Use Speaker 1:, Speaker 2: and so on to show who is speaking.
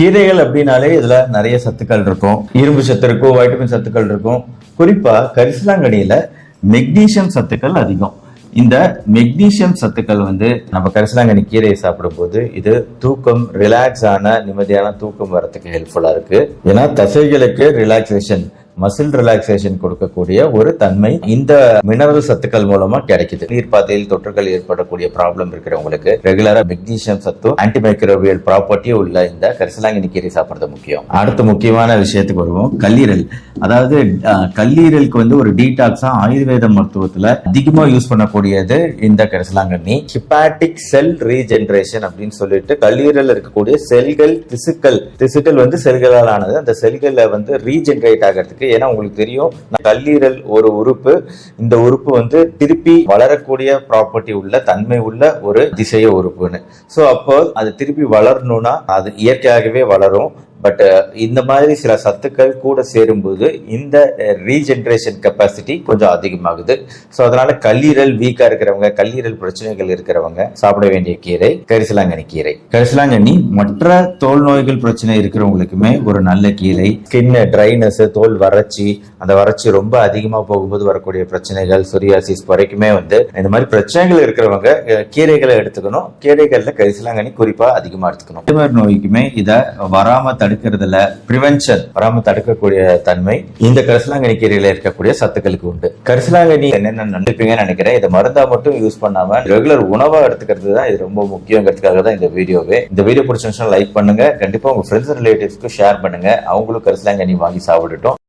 Speaker 1: கீரைகள் அப்படின்னாலே இதுல நிறைய சத்துக்கள் இருக்கும். இரும்பு சத்து இருக்கும் வைட்டமின் சத்துக்கள் இருக்கும். குறிப்பா கரிசலாங்கண்ணியில மெக்னீசியம் சத்துக்கள் அதிகம். இந்த மெக்னீசியம் சத்துக்கள் வந்து நம்ம கரிசலாங்கண்ணி கீரையை சாப்பிடும்போது இது தூக்கம் ரிலாக்ஸ் ஆன நிம்மதியான தூக்கம் வரத்துக்கு ஹெல்ப்ஃபுல்லா இருக்கு. ஏன்னா தசைகளுக்கு ரிலாக்ஸேஷன் மசில் ரிலாக்ஸேஷன் கொடுக்கக்கூடிய ஒரு தன்மை இந்த மினரல் சத்துக்கள் மூலமா கிடைக்குது. நீர்ப்பாதையில் தொற்றுகள் ஏற்படக்கூடிய ப்ராப்ளம் இருக்கிறவங்களுக்கு ரெகுலரா மெக்னீசியம் சத்தும் ஆன்டிமைக்ரோவியல் ப்ராப்பர்ட்டி உள்ள இந்த கரிசலாங்கண்ணி கீரை சாப்பிடுறது முக்கியம். அடுத்த முக்கியமான விஷயத்துக்கு வருவோம். கல்லீரல். அதாவது கல்லீரலுக்கு வந்து ஒரு டீடாக்ஸா ஆயுர்வேத மருத்துவத்துல அதிகமா யூஸ் பண்ணக்கூடியது இந்த கரிசலாங்கண்ணி ஹிப்பாட்டிக் செல் ரீஜென்ரேஷன் அப்படின்னு சொல்லிட்டு கல்லீரல் இருக்கக்கூடிய செல்கள் திசுக்கள் திசுக்கள் வந்து செல்களால் ஆனது. அந்த செல்களை வந்து ரீஜென்ரேட் ஆகிறதுக்கு ஏன்னா உங்களுக்கு தெரியும் கல்லீரல் ஒரு உறுப்பு. இந்த உறுப்பு வந்து திருப்பி வளரக்கூடிய ப்ராப்பர்ட்டி உள்ள தன்மை உள்ள ஒரு திசைய உறுப்புன்னு. ஸோ அப்போ அது திருப்பி வளரணும்னா அது இயற்கையாகவே வளரும். பட் uh, இந்த மாதிரி சில சத்துக்கள் கூட சேரும்போது இந்த uh, ரீஜென்ரேஷன் கெப்பாசிட்டி கொஞ்சம் அதிகமாகுது. ஸோ அதனால கல்லீரல் வீக்கா இருக்கிறவங்க கல்லீரல் பிரச்சனைகள் இருக்கிறவங்க சாப்பிட வேண்டிய கீரை கரிசலாங்கண்ணி கீரை. கரிசலாங்கண்ணி மற்ற தோல் நோய்கள் பிரச்சனை இருக்கிறவங்களுக்குமே ஒரு நல்ல கீரை. ஸ்கின் ட்ரைனஸ் தோல் வறட்சி அந்த வறட்சி ரொம்ப அதிகமாக போகும்போது வரக்கூடிய பிரச்சனைகள் சொரியாசிஸ் வரைக்குமே வந்து இந்த மாதிரி பிரச்சனைகள் இருக்கிறவங்க கீரைகளை எடுத்துக்கணும். கீரைகளில் கரிசலாங்கண்ணி குறிப்பாக அதிகமாக எடுத்துக்கணும். மாதிரி நோய்க்குமே இதை வராம தடுக்கிறதுல பிரிவென்ஷன் வராம தடுக்கக்கூடிய தன்மை இந்த கரிசலாங்கண்ணி கீரையில இருக்கக்கூடிய சத்துக்களுக்கு உண்டு. கரிசலாங்கண்ணி என்னென்ன நினைப்பீங்கன்னு நினைக்கிறேன். இதை மருந்தா மட்டும் யூஸ் பண்ணாம ரெகுலர் உணவா எடுத்துக்கிறது தான் இது ரொம்ப முக்கியங்கிறதுக்காக தான் இந்த வீடியோவே. இந்த வீடியோ பிடிச்சிருந்துச்சுன்னா லைக் பண்ணுங்க. கண்டிப்பா உங்க ஃப்ரெண்ட்ஸ் ரிலேட்டிவ்ஸ்க்கு ஷேர் பண்ணுங்க. அவங்களும் கரிசலாங்கண்ணி வாங்கி சாப்பிடட்டும்.